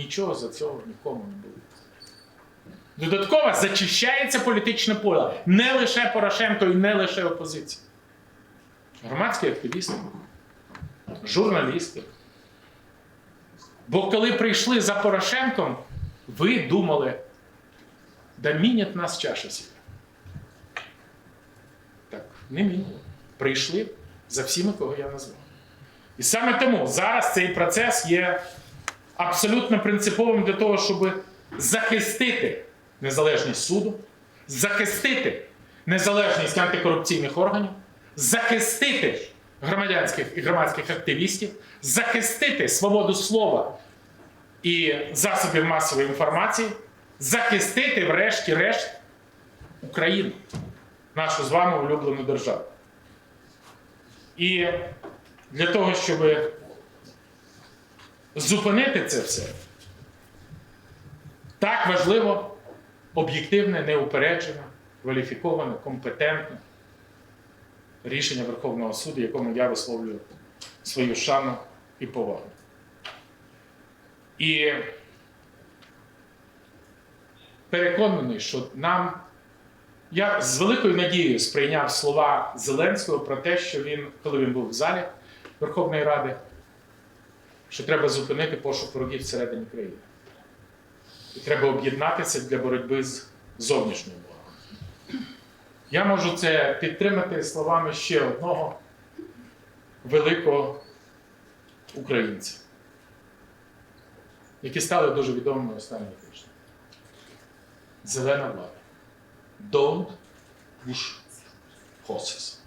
нічого за цього нікому не буде. Додатково зачищається політичне поле не лише Порошенко і не лише опозиція. Громадські активісти, журналісти. Бо коли прийшли за Порошенком, ви думали, да мінять нас чаша сіля. Так, не міняли. Прийшли за всіми, кого я назвав. І саме тому зараз цей процес є абсолютно принциповим для того, щоб захистити незалежність суду, захистити незалежність антикорупційних органів, захистити громадянських і громадських активістів, захистити свободу слова і засобів масової інформації, захистити, врешті-решт, Україну, нашу з вами улюблену державу. І для того, щоб зупинити це все, так важливо об'єктивне, неупереджене, кваліфіковане, компетентне рішення Верховного суду, якому я висловлюю свою шану і повагу. І переконаний, що нам я з великою надією сприйняв слова Зеленського про те, що він, коли він був в залі Верховної Ради, що треба зупинити пошук ворогів всередині країни. І треба об'єднатися для боротьби з зовнішнім ворогом. Я можу це підтримати словами ще одного великого українця, які стали дуже відомими останні тижні. Зелена влада. Don't push horses.